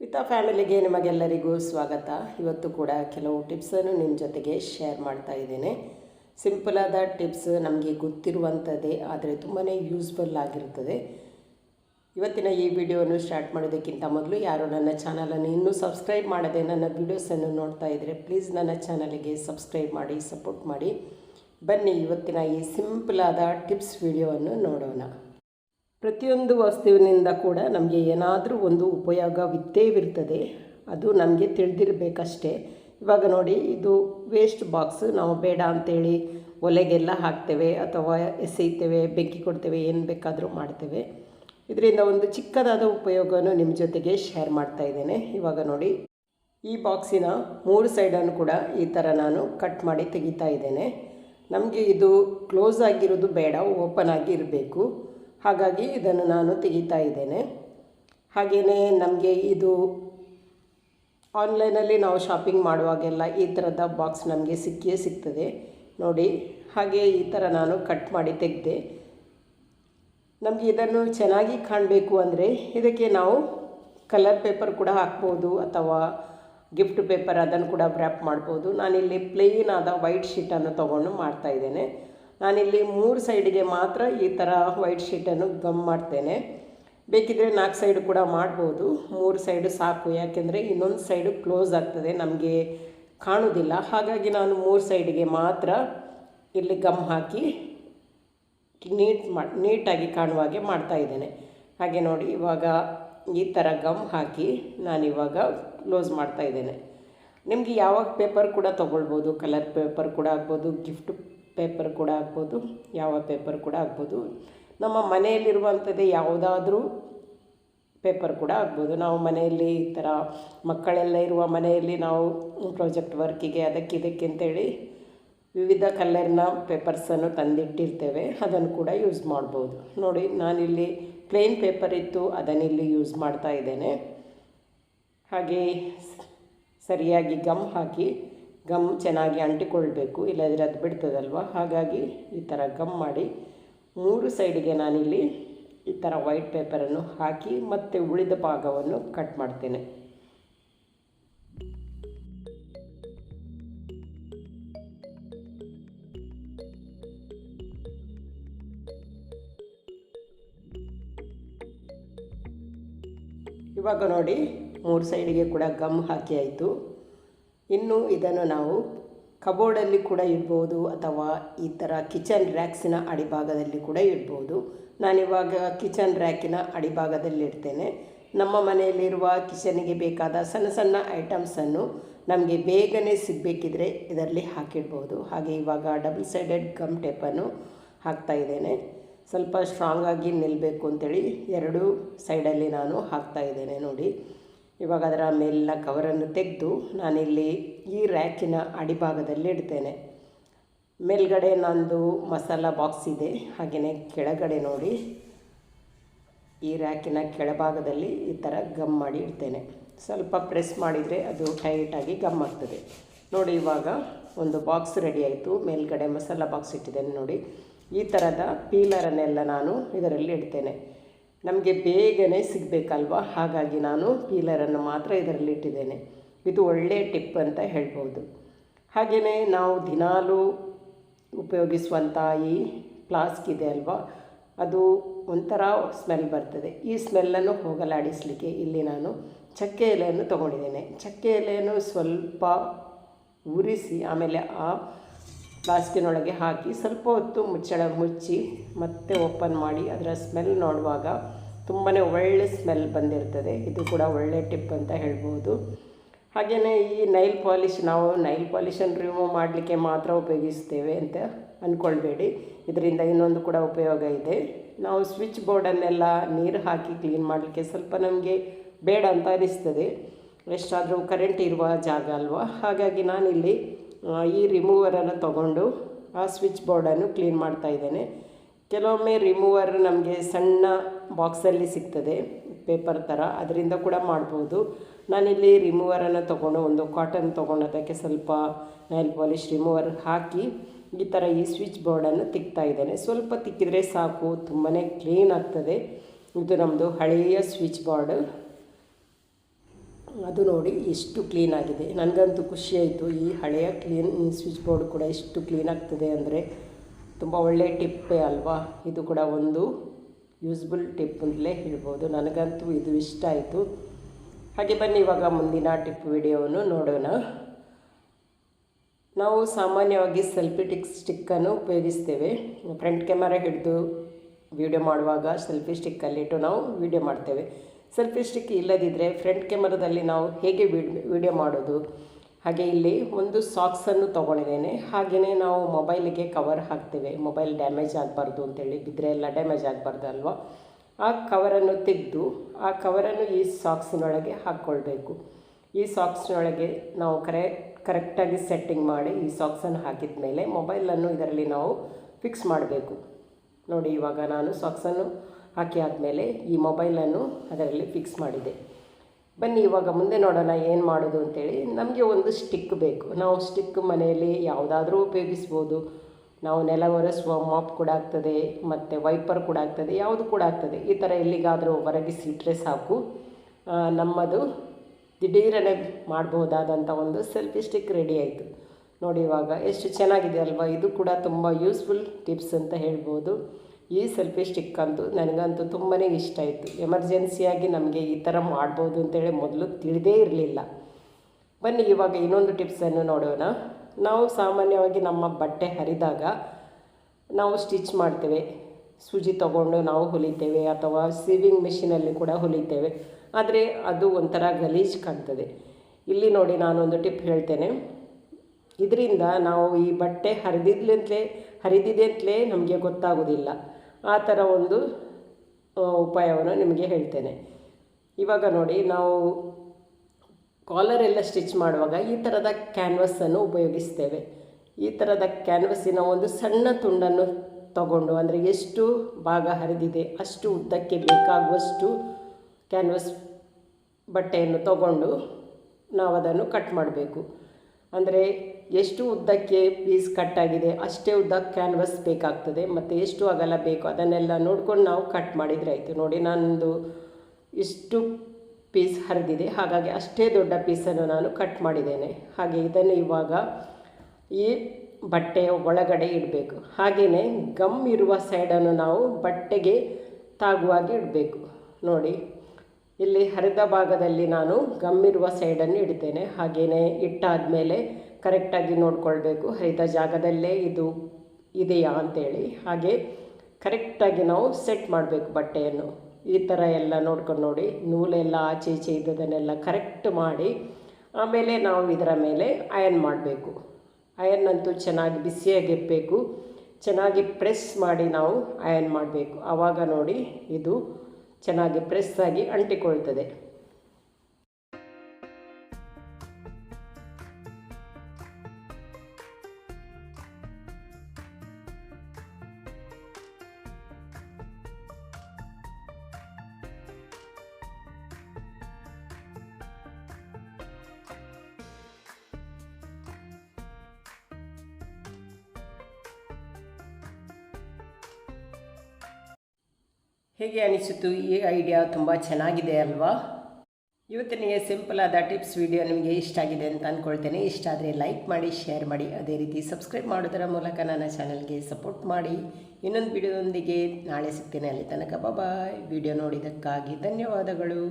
ವಿತಾ ಫ್ಯಾಮಿಲಿಗೆ ನಿಮಗೆಲ್ಲರಿಗೂ ಸ್ವಾಗತ. ಇವತ್ತು ಕೂಡ ಕೆಲವು ಟಿಪ್ಸನ್ನು ನಿಮ್ಮ ಜೊತೆಗೆ ಶೇರ್ ಮಾಡ್ತಾ ಇದ್ದೇನೆ. ಸಿಂಪಲಾದ ಟಿಪ್ಸ್ ನಮಗೆ ಗೊತ್ತಿರುವಂಥದ್ದೇ ಆದರೆ ತುಂಬಾ ಯೂಸ್ಫುಲ್ ಆಗಿರ್ತದೆ ಇವತ್ತಿನ ಈ ವಿಡಿಯೋವನ್ನು ಸ್ಟಾರ್ಟ್ ಮಾಡೋದಕ್ಕಿಂತ ಮೊದಲು ಯಾರು ನನ್ನ ಚಾನಲನ್ನು ಇನ್ನೂ ಸಬ್ಸ್ಕ್ರೈಬ್ ಮಾಡದೆ ನನ್ನ ವಿಡಿಯೋಸನ್ನು ನೋಡ್ತಾ ಇದ್ದರೆ ಪ್ಲೀಸ್ ನನ್ನ ಚಾನಲಿಗೆ ಸಬ್ಸ್ಕ್ರೈಬ್ ಮಾಡಿ, ಸಪೋರ್ಟ್ ಮಾಡಿ. ಬನ್ನಿ ಇವತ್ತಿನ ಈ ಸಿಂಪಲಾದ ಟಿಪ್ಸ್ ವಿಡಿಯೋವನ್ನು ನೋಡೋಣ. ಪ್ರತಿಯೊಂದು ವಸ್ತುವಿನಿಂದ ಕೂಡ ನಮಗೆ ಏನಾದರೂ ಒಂದು ಉಪಯೋಗವಿದ್ದೇವಿರ್ತದೆ ಅದು ನಮಗೆ ತಿಳಿದಿರಬೇಕಷ್ಟೇ. ಇವಾಗ ನೋಡಿ, ಇದು ವೇಸ್ಟ್ ಬಾಕ್ಸ್ ನಾವು ಬೇಡ ಅಂತೇಳಿ ಒಲೆಗೆಲ್ಲ ಹಾಕ್ತೇವೆ ಅಥವಾ ಎಸೆಯುತ್ತೇವೆ, ಬೆಂಕಿ ಕೊಡ್ತೇವೆ, ಏನು ಬೇಕಾದರೂ ಮಾಡ್ತೇವೆ. ಇದರಿಂದ ಒಂದು ಚಿಕ್ಕದಾದ ಉಪಯೋಗವನ್ನು ನಿಮ್ಮ ಜೊತೆಗೆ ಶೇರ್ ಮಾಡ್ತಾ ಇದ್ದೇನೆ. ಇವಾಗ ನೋಡಿ, ಈ ಬಾಕ್ಸಿನ ಮೂರು ಸೈಡನ್ನು ಕೂಡ ಈ ಥರ ನಾನು ಕಟ್ ಮಾಡಿ ತೆಗಿತಾ ಇದ್ದೇನೆ. ನಮಗೆ ಇದು ಕ್ಲೋಸ್ ಆಗಿರೋದು ಬೇಡ ಓಪನ್ ಆಗಿ ಇರಬೇಕು. ಹಾಗಾಗಿ ಇದನ್ನು ನಾನು ತೆಗಿತಾ ಇದ್ದೇನೆ. ಹಾಗೆಯೇ ನಮಗೆ ಇದು ಆನ್ಲೈನಲ್ಲಿ ನಾವು ಶಾಪಿಂಗ್ ಮಾಡುವಾಗೆಲ್ಲ ಈ ಥರದ ಬಾಕ್ಸ್ ನಮಗೆ ಸಿಕ್ಕಿಯೇ ಸಿಗ್ತದೆ. ನೋಡಿ, ಹಾಗೆ ಈ ಥರ ನಾನು ಕಟ್ ಮಾಡಿ ತೆಗೆದೆ. ನಮಗೆ ಇದನ್ನು ಚೆನ್ನಾಗಿ ಕಾಣಬೇಕು ಅಂದರೆ ಇದಕ್ಕೆ ನಾವು ಕಲರ್ ಪೇಪರ್ ಕೂಡ ಹಾಕ್ಬೋದು ಅಥವಾ ಗಿಫ್ಟ್ ಪೇಪರ್ ಅದನ್ನು ಕೂಡ ವ್ರ್ಯಾಪ್ ಮಾಡ್ಬೋದು. ನಾನಿಲ್ಲಿ ಪ್ಲೇನ್ ಆದ ವೈಟ್ ಶೀಟನ್ನು ತೊಗೊಂಡು ಮಾಡ್ತಾ ಇದ್ದೇನೆ. ನಾನಿಲ್ಲಿ ಮೂರು ಸೈಡಿಗೆ ಮಾತ್ರ ಈ ಥರ ವೈಟ್ ಶೀಟನ್ನು ಗಮ್ ಮಾಡ್ತೇನೆ. ಬೇಕಿದ್ದರೆ ನಾಲ್ಕು ಸೈಡು ಕೂಡ ಮಾಡ್ಬೋದು. ಮೂರು ಸೈಡು ಸಾಕು, ಯಾಕೆಂದರೆ ಇನ್ನೊಂದು ಸೈಡು ಕ್ಲೋಸ್ ಆಗ್ತದೆ, ನಮಗೆ ಕಾಣೋದಿಲ್ಲ ಹಾಗಾಗಿ ನಾನು ಮೂರು ಸೈಡಿಗೆ ಮಾತ್ರ ಇಲ್ಲಿ ಗಮ್ ಹಾಕಿ ನೀಟ್ ಮಾಡಿ ನೀಟಾಗಿ ಕಾಣುವ ಹಾಗೆ ಮಾಡ್ತಾ ಇದ್ದೇನೆ. ಹಾಗೆ ನೋಡಿ, ಇವಾಗ ಈ ಥರ ಗಮ್ ಹಾಕಿ ನಾನಿವಾಗ ಕ್ಲೋಸ್ ಮಾಡ್ತಾ ಇದ್ದೇನೆ. ನಿಮಗೆ ಯಾವಾಗ ಪೇಪರ್ ಕೂಡ ತೊಗೊಳ್ಬೋದು, ಕಲರ್ ಪೇಪರ್ ಕೂಡ ಆಗ್ಬೋದು, ಗಿಫ್ಟ್ ಪೇಪರ್ ಕೂಡ ಆಗ್ಬೋದು, ಯಾವ ಪೇಪರ್ ಕೂಡ ಆಗ್ಬೋದು. ನಮ್ಮ ಮನೆಯಲ್ಲಿರುವಂಥದ್ದೇ ಯಾವುದಾದ್ರೂ ಪೇಪರ್ ಕೂಡ ಆಗ್ಬೋದು. ನಾವು ಮನೆಯಲ್ಲಿ ಈ ಥರ ಮಕ್ಕಳೆಲ್ಲ ಇರುವ ಮನೆಯಲ್ಲಿ ನಾವು ಪ್ರಾಜೆಕ್ಟ್ ವರ್ಕಿಗೆ ಅದಕ್ಕೆ ಇದಕ್ಕೆ ಅಂತೇಳಿ ವಿವಿಧ ಕಲರ್ನ ಪೇಪರ್ಸನ್ನು ತಂದಿಟ್ಟಿರ್ತೇವೆ. ಅದನ್ನು ಕೂಡ ಯೂಸ್ ಮಾಡ್ಬೋದು. ನೋಡಿ, ನಾನಿಲ್ಲಿ ಪ್ಲೇನ್ ಪೇಪರ್ ಇತ್ತು, ಅದನ್ನಿಲ್ಲಿ ಯೂಸ್ ಮಾಡ್ತಾ ಇದ್ದೇನೆ. ಹಾಗೆ ಸರಿಯಾಗಿ ಗಮ್ ಹಾಕಿ ಗಮ್ ಚೆನ್ನಾಗಿ ಅಂಟಿಕೊಳ್ಬೇಕು, ಇಲ್ಲದ್ರೆ ಅದು ಬಿಡ್ತದಲ್ವ? ಹಾಗಾಗಿ ಈ ಥರ ಗಮ್ ಮಾಡಿ, ಮೂರು ಸೈಡಿಗೆ ನಾನಿಲ್ಲಿ ಈ ಥರ ವೈಟ್ ಪೇಪರನ್ನು ಹಾಕಿ ಮತ್ತು ಉಳಿದ ಭಾಗವನ್ನು ಕಟ್ ಮಾಡ್ತೇನೆ. ಇವಾಗ ನೋಡಿ, ಮೂರು ಸೈಡಿಗೆ ಕೂಡ ಗಮ್ ಹಾಕಿ ಆಯಿತು. ಇನ್ನು ಇದನ್ನು ನಾವು ಕಬೋರ್ಡಲ್ಲಿ ಕೂಡ ಇಡ್ಬೋದು ಅಥವಾ ಈ ಥರ ಕಿಚನ್ ರ್ಯಾಕ್ಸಿನ ಅಡಿಭಾಗದಲ್ಲಿ ಕೂಡ ಇಡ್ಬೋದು. ನಾನಿವಾಗ ಕಿಚನ್ ರ್ಯಾಕಿನ ಅಡಿಭಾಗದಲ್ಲಿ ಇಡ್ತೇನೆ. ನಮ್ಮ ಮನೆಯಲ್ಲಿರುವ ಕಿಚನಿಗೆ ಬೇಕಾದ ಸಣ್ಣ ಸಣ್ಣ ಐಟಮ್ಸನ್ನು ನಮಗೆ ಬೇಗನೆ ಸಿಗಬೇಕಿದ್ರೆ ಇದರಲ್ಲಿ ಹಾಕಿಡ್ಬೋದು. ಹಾಗೆ ಇವಾಗ ಡಬಲ್ ಸೈಡೆಡ್ ಗಮ್ ಟೇಪನ್ನು ಹಾಕ್ತಾ ಇದ್ದೇನೆ. ಸ್ವಲ್ಪ ಸ್ಟ್ರಾಂಗಾಗಿ ನಿಲ್ಲಬೇಕು ಅಂತೇಳಿ ಎರಡೂ ಸೈಡಲ್ಲಿ ನಾನು ಹಾಕ್ತಾ ಇದ್ದೇನೆ ನೋಡಿ. ಇವಾಗ ಅದರ ಮೇಲಿನ ಕವರನ್ನು ತೆಗೆದು ನಾನಿಲ್ಲಿ ಈ ರ್ಯಾಕಿನ ಅಡಿಭಾಗದಲ್ಲಿ ಇಡ್ತೇನೆ. ಮೇಲ್ಗಡೆ ನಂದು ಮಸಾಲ ಬಾಕ್ಸ್ ಇದೆ ಹಾಗೆಯೇ ಕೆಳಗಡೆ ನೋಡಿ. ಈ ರ್ಯಾಕಿನ ಕೆಳಭಾಗದಲ್ಲಿ ಈ ಥರ ಗಮ್ ಮಾಡಿ ಇಡ್ತೇನೆ. ಸ್ವಲ್ಪ ಪ್ರೆಸ್ ಮಾಡಿದರೆ ಅದು ಟೈಟಾಗಿ ಗಮ್ ಆಗ್ತದೆ. ನೋಡಿ, ಇವಾಗ ಒಂದು ಬಾಕ್ಸ್ ರೆಡಿ ಆಯಿತು. ಮೇಲ್ಗಡೆ ಮಸಾಲ ಬಾಕ್ಸ್ ಇಟ್ಟಿದ್ದೇನೆ ನೋಡಿ. ಈ ಥರದ ಪೀಲರನ್ನೆಲ್ಲ ನಾನು ಇದರಲ್ಲಿ ಇಡ್ತೇನೆ. ನಮಗೆ ಬೇಗನೆ ಸಿಗಬೇಕಲ್ವ? ಹಾಗಾಗಿ ನಾನು ಪೀಲರನ್ನು ಮಾತ್ರ ಇದರಲ್ಲಿ ಇಟ್ಟಿದ್ದೇನೆ. ಇದು ಒಳ್ಳೆಯ ಟಿಪ್ ಅಂತ ಹೇಳ್ಬೋದು. ಹಾಗೆಯೇ ನಾವು ದಿನಾಲೂ ಉಪಯೋಗಿಸುವಂಥ ಈ ಫ್ಲಾಸ್ಕ್ ಇದೆ ಅಲ್ವಾ? ಅದು ಒಂಥರ ಸ್ಮೆಲ್ ಬರ್ತದೆ. ಈ ಸ್ಮೆಲ್ಲನ್ನು ಹೋಗಲಾಡಿಸಲಿಕ್ಕೆ ಇಲ್ಲಿ ನಾನು ಚಕ್ಕೆ ಎಲೆಯನ್ನು ತೊಗೊಂಡಿದ್ದೇನೆ. ಚಕ್ಕೆ ಎಲೆಯನ್ನು ಸ್ವಲ್ಪ ಉರಿಸಿ, ಆಮೇಲೆ ಆ ಫ್ಲಾಸ್ಕಿನೊಳಗೆ ಹಾಕಿ ಸ್ವಲ್ಪ ಹೊತ್ತು ಮುಚ್ಚಳ ಮುಚ್ಚಿ ಮತ್ತೆ ಓಪನ್ ಮಾಡಿ ಅದರ ಸ್ಮೆಲ್ ನೋಡುವಾಗ ತುಂಬಾ ಒಳ್ಳೆ ಸ್ಮೆಲ್ ಬಂದಿರ್ತದೆ. ಇದು ಕೂಡ ಒಳ್ಳೆ ಟಿಪ್ ಅಂತ ಹೇಳ್ಬೋದು. ಹಾಗೆಯೇ ಈ ನೈಲ್ ಪಾಲಿಷ್ ನಾವು ನೈಲ್ ಪಾಲಿಷನ್ನು ರಿಮೂವ್ ಮಾಡಲಿಕ್ಕೆ ಮಾತ್ರ ಉಪಯೋಗಿಸ್ತೇವೆ ಅಂತ ಅಂದ್ಕೊಳ್ಬೇಡಿ ಇದರಿಂದ ಇನ್ನೊಂದು ಕೂಡ ಉಪಯೋಗ ಇದೆ. ನಾವು ಸ್ವಿಚ್ ಬೋರ್ಡನ್ನೆಲ್ಲ ನೀರು ಹಾಕಿ ಕ್ಲೀನ್ ಮಾಡಲಿಕ್ಕೆ ಸ್ವಲ್ಪ ನಮಗೆ ಬೇಡ ಅಂತ ಅನಿಸ್ತದೆ. ಎಷ್ಟಾದರೂ ಕರೆಂಟ್ ಇರುವ ಜಾಗ ಅಲ್ವಾ? ಹಾಗಾಗಿ ನಾನಿಲ್ಲಿ ಈ ರಿಮೂವರನ್ನು ತಗೊಂಡು ಆ ಸ್ವಿಚ್ ಬೋರ್ಡನ್ನು ಕ್ಲೀನ್ ಮಾಡ್ತಾ ಇದ್ದೇನೆ. ಕೆಲವೊಮ್ಮೆ ರಿಮೂವರ್ ನಮಗೆ ಸಣ್ಣ ಬಾಕ್ಸಲ್ಲಿ ಸಿಗ್ತದೆ ಪೇಪರ್ ಥರ ಅದರಿಂದ ಕೂಡ ಮಾಡ್ಬೋದು. ನಾನಿಲ್ಲಿ ರಿಮೂವರನ್ನು ತೊಗೊಂಡು ಒಂದು ಕಾಟನ್ ತೊಗೊಂಡು ಅದಕ್ಕೆ ಸ್ವಲ್ಪ ನೈಲ್ ಪಾಲಿಷ್ ರಿಮೂವರ್ ಹಾಕಿ ಈ ಥರ ಈ ಸ್ವಿಚ್ ಬೋರ್ಡನ್ನು ತಿಕ್ತಾ ಇದ್ದೇನೆ. ಸ್ವಲ್ಪ ತಿಕ್ಕಿದರೆ ಸಾಕು ತುಂಬಾ ಕ್ಲೀನ್ ಆಗ್ತದೆ. ಇದು ನಮ್ಮದು ಹಳೆಯ ಸ್ವಿಚ್ ಬೋರ್ಡ್ ಅದು ನೋಡಿ ಎಷ್ಟು ಕ್ಲೀನ್ ಆಗಿದೆ. ನನಗಂತೂ ಖುಷಿ ಆಯಿತು. ಈ ಹಳೆಯ ಕ್ಲೀನ್ ಸ್ವಿಚ್ ಬೋರ್ಡ್ ಕೂಡ ಎಷ್ಟು ಕ್ಲೀನ್ ಆಗ್ತದೆ ಅಂದರೆ ತುಂಬ ಒಳ್ಳೆಯ ಟಿಪ್ಪೇ ಅಲ್ವಾ? ಇದು ಕೂಡ ಒಂದು ಯೂಸ್ಬುಲ್ ಟಿಪ್ ಅಂತಲೇ ಹೇಳ್ಬೋದು. ನನಗಂತೂ ಇದು ಇಷ್ಟ ಆಯಿತು. ಹಾಗೆ ಬನ್ನಿ, ಇವಾಗ ಮುಂದಿನ ಟಿಪ್ ವಿಡಿಯೋವನ್ನು ನೋಡೋಣ. ನಾವು ಸಾಮಾನ್ಯವಾಗಿ ಸೆಲ್ಫಿ ಟಿಕ್ ಸ್ಟಿಕ್ಕನ್ನು ಉಪಯೋಗಿಸ್ತೇವೆ. ಫ್ರಂಟ್ ಕ್ಯಾಮರಾ ಹಿಡಿದು ವಿಡಿಯೋ ಮಾಡುವಾಗ ಸೆಲ್ಫಿ ಸ್ಟಿಕ್ಕಲ್ಲಿಟ್ಟು ನಾವು ವಿಡಿಯೋ ಮಾಡ್ತೇವೆ. ಸೆಲ್ಫಿ ಸ್ಟಿಕ್ ಇಲ್ಲದಿದ್ದರೆ ಫ್ರಂಟ್ ಕ್ಯಾಮರದಲ್ಲಿ ನಾವು ಹೇಗೆ ವಿಡಿಯೋ ಮಾಡೋದು? ಹಾಗೆ ಇಲ್ಲಿ ಒಂದು ಸಾಕ್ಸನ್ನು ತೊಗೊಂಡಿದ್ದೇನೆ. ಹಾಗೆಯೇ ನಾವು ಮೊಬೈಲಿಗೆ ಕವರ್ ಹಾಕ್ತೇವೆ. ಮೊಬೈಲ್ ಡ್ಯಾಮೇಜ್ ಆಗಬಾರ್ದು ಅಂತೇಳಿ. ಬಿದ್ದರೆ ಎಲ್ಲ ಡ್ಯಾಮೇಜ್ ಆಗಬಾರ್ದು ಅಲ್ವಾ? ಆ ಕವರನ್ನು ತೆಗೆದು, ಆ ಕವರನ್ನು ಈ ಸಾಕ್ಸಿನೊಳಗೆ ಹಾಕ್ಕೊಳ್ಬೇಕು. ಈ ಸಾಕ್ಸ್ನೊಳಗೆ ನಾವು ಕರೆ ಕರೆಕ್ಟಾಗಿ ಸೆಟ್ಟಿಂಗ್ ಮಾಡಿ ಈ ಸಾಕ್ಸನ್ನು ಹಾಕಿದ ಮೇಲೆ ಮೊಬೈಲನ್ನು ಇದರಲ್ಲಿ ನಾವು ಫಿಕ್ಸ್ ಮಾಡಬೇಕು. ನೋಡಿ ಇವಾಗ ನಾನು ಸಾಕ್ಸನ್ನು ಹಾಕಿ ಆದಮೇಲೆ ಈ ಮೊಬೈಲನ್ನು ಅದರಲ್ಲಿ ಫಿಕ್ಸ್ ಮಾಡಿದೆ. ಬನ್ನಿ, ಇವಾಗ ಮುಂದೆ ನೋಡೋಣ ಏನು ಮಾಡೋದು ಅಂತೇಳಿ. ನಮಗೆ ಒಂದು ಸ್ಟಿಕ್ ಬೇಕು. ನಾವು ಸ್ಟಿಕ್ ಮನೆಯಲ್ಲಿ ಯಾವುದಾದ್ರೂ ಉಪಯೋಗಿಸ್ಬೋದು. ನಾವು ನೆಲ ಒರೆಸುವ ಮಾಪ್ ಕೂಡ ಆಗ್ತದೆ, ಮತ್ತು ವೈಪರ್ ಕೂಡ ಆಗ್ತದೆ, ಯಾವುದು ಕೂಡ ಆಗ್ತದೆ. ಈ ಥರ ಎಲ್ಲಿಗಾದರೂ ಹೊರಗಿಸಿಟ್ರೆ ಸಾಕು. ನಮ್ಮದು ದಿಢೀರನೆ ಮಾಡ್ಬೋದಾದಂಥ ಒಂದು ಸೆಲ್ಫಿ ಸ್ಟಿಕ್ ರೆಡಿ ಆಯಿತು. ನೋಡಿ ಇವಾಗ ಎಷ್ಟು ಚೆನ್ನಾಗಿದೆ ಅಲ್ವಾ? ಇದು ಕೂಡ ತುಂಬ ಯೂಸ್ಫುಲ್ ಟಿಪ್ಸ್ ಅಂತ ಹೇಳ್ಬೋದು. ಈ ಸೆಲ್ಫಿ ಸ್ಟಿಕ್ ಅಂತೂ ನನಗಂತೂ ತುಂಬಾ ಇಷ್ಟ ಆಯಿತು. ಎಮರ್ಜೆನ್ಸಿಯಾಗಿ ನಮಗೆ ಈ ಥರ ಮಾಡ್ಬೋದು ಅಂತೇಳಿ ಮೊದಲು ತಿಳಿದೇ ಇರಲಿಲ್ಲ. ಬನ್ನಿ, ಇವಾಗ ಇನ್ನೊಂದು ಟಿಪ್ಸನ್ನು ನೋಡೋಣ. ನಾವು ಸಾಮಾನ್ಯವಾಗಿ ನಮ್ಮ ಬಟ್ಟೆ ಹರಿದಾಗ ನಾವು ಸ್ಟಿಚ್ ಮಾಡ್ತೇವೆ. ಸೂಜಿ ತಗೊಂಡು ನಾವು ಹೊಲಿತೇವೆ ಅಥವಾ ಸೀವಿಂಗ್ ಮಿಷಿನಲ್ಲಿ ಕೂಡ ಹೊಲಿತೇವೆ. ಆದರೆ ಅದು ಒಂಥರ ಗಲೀಜ್ ಕಾಣ್ತದೆ. ಇಲ್ಲಿ ನೋಡಿ ನಾನೊಂದು ಟಿಪ್ ಹೇಳ್ತೇನೆ. ಇದರಿಂದ ನಾವು ಈ ಬಟ್ಟೆ ಹರಿದಿದ್ಲಂತಲೇ ಹರಿದಿದೆ ಅಂತಲೇ ನಮಗೆ ಗೊತ್ತಾಗೋದಿಲ್ಲ. ಆ ಥರ ಒಂದು ಉಪಾಯವನ್ನು ನಿಮಗೆ ಹೇಳ್ತೇನೆ. ಇವಾಗ ನೋಡಿ, ನಾವು ಕಾಲರ್ ಎಲ್ಲ ಸ್ಟಿಚ್ ಮಾಡುವಾಗ ಈ ಥರದ ಕ್ಯಾನ್ವಸನ್ನು ಉಪಯೋಗಿಸ್ತೇವೆ. ಈ ಥರದ ಕ್ಯಾನ್ವಸ್ಸಿನ ಒಂದು ಸಣ್ಣ ತುಂಡನ್ನು ತಗೊಂಡು, ಅಂದರೆ ಎಷ್ಟು ಭಾಗ ಹರಿದಿದೆ, ಅಷ್ಟು ಉದ್ದಕ್ಕೆ ಬೇಕಾಗುವಷ್ಟು ಕ್ಯಾನ್ವಸ್ ಬಟ್ಟೆಯನ್ನು ತಗೊಂಡು ನಾವು ಅದನ್ನು ಕಟ್ ಮಾಡಬೇಕು. ಅಂದರೆ ಎಷ್ಟು ಉದ್ದಕ್ಕೆ ಪೀಸ್ ಕಟ್ಟಾಗಿದೆ ಅಷ್ಟೇ ಉದ್ದ ಕ್ಯಾನ್ವಸ್ ಬೇಕಾಗ್ತದೆ, ಮತ್ತು ಎಷ್ಟು ಅಗಲ ಬೇಕು, ಅದನ್ನೆಲ್ಲ ನೋಡ್ಕೊಂಡು ನಾವು ಕಟ್ ಮಾಡಿದರೆ ಆಯಿತು. ನೋಡಿ, ನಾನೊಂದು ಇಷ್ಟು ಪೀಸ್ ಹರಿದಿದೆ, ಹಾಗಾಗಿ ಅಷ್ಟೇ ದೊಡ್ಡ ಪೀಸನ್ನು ನಾನು ಕಟ್ ಮಾಡಿದ್ದೇನೆ. ಹಾಗೆ ಇದನ್ನು ಇವಾಗ ಈ ಬಟ್ಟೆಯ ಒಳಗಡೆ ಇಡಬೇಕು. ಹಾಗೆಯೇ ಗಮ್ ಇರುವ ಸೈಡನ್ನು ನಾವು ಬಟ್ಟೆಗೆ ತಾಗುವಾಗಿ ಇಡಬೇಕು. ನೋಡಿ ಇಲ್ಲಿ ಹರಿದ ಭಾಗದಲ್ಲಿ ನಾನು ಗಮ್ ಇರುವ ಸೈಡನ್ನು ಇಡ್ತೇನೆ ಹಾಗೆಯೇ ಇಟ್ಟಾದಮೇಲೆ ಕರೆಕ್ಟಾಗಿ ನೋಡಿಕೊಳ್ಬೇಕು. ಹರಿದ ಜಾಗದಲ್ಲೇ ಇದು ಇದೆಯಾ ಅಂತೇಳಿ. ಹಾಗೆ ಕರೆಕ್ಟಾಗಿ ನಾವು ಸೆಟ್ ಮಾಡಬೇಕು ಬಟ್ಟೆಯನ್ನು. ಈ ಥರ ಎಲ್ಲ ನೋಡ್ಕೊಂಡು ನೋಡಿ. ನೂಲೆಲ್ಲ ಆಚೆ ಈಚೆ ಇದ್ದದನ್ನೆಲ್ಲ ಕರೆಕ್ಟ್ ಮಾಡಿ ಆಮೇಲೆ ನಾವು ಇದರ ಮೇಲೆ ಅಯನ್ ಮಾಡಬೇಕು. ಅಯನ್ ಅಂತೂ ಚೆನ್ನಾಗಿ ಬಿಸಿಯಾಗಿರಬೇಕು ಚೆನ್ನಾಗಿ ಪ್ರೆಸ್ ಮಾಡಿ ನಾವು ಅಯನ್ ಮಾಡಬೇಕು. ಆವಾಗ ನೋಡಿ ಇದು ಚೆನ್ನಾಗಿ ಪ್ರೆಸ್ ಆಗಿ ಅಂಟಿಕೊಳ್ತದೆ. ಹೇಗೆ ಅನಿಸಿತು ಈ ಐಡಿಯಾ ತುಂಬ ಚೆನ್ನಾಗಿದೆ ಅಲ್ವಾ? ಇವತ್ತಿನ ಈ ಸಿಂಪಲ್ ಆದ ಟಿಪ್ಸ್ ವಿಡಿಯೋ ನಿಮಗೆ ಇಷ್ಟ ಆಗಿದೆ ಅಂತ ಅಂದ್ಕೊಳ್ತೇನೆ ಇಷ್ಟ ಆದರೆ ಲೈಕ್ ಮಾಡಿ ಶೇರ್ ಮಾಡಿ. ಅದೇ ರೀತಿ ಸಬ್ಸ್ಕ್ರೈಬ್ ಮಾಡೋದರ ಮೂಲಕ ನನ್ನ ಚಾನಲ್ಗೆ ಸಪೋರ್ಟ್ ಮಾಡಿ. ಇನ್ನೊಂದು ವಿಡಿಯೋದೊಂದಿಗೆ ನಾಳೆ ಸಿಗ್ತೇನೆ. ಅಲ್ಲಿ ತನಕ ಬಾಯ್ ವಿಡಿಯೋ ನೋಡಿದ್ದಕ್ಕಾಗಿ ಧನ್ಯವಾದಗಳು.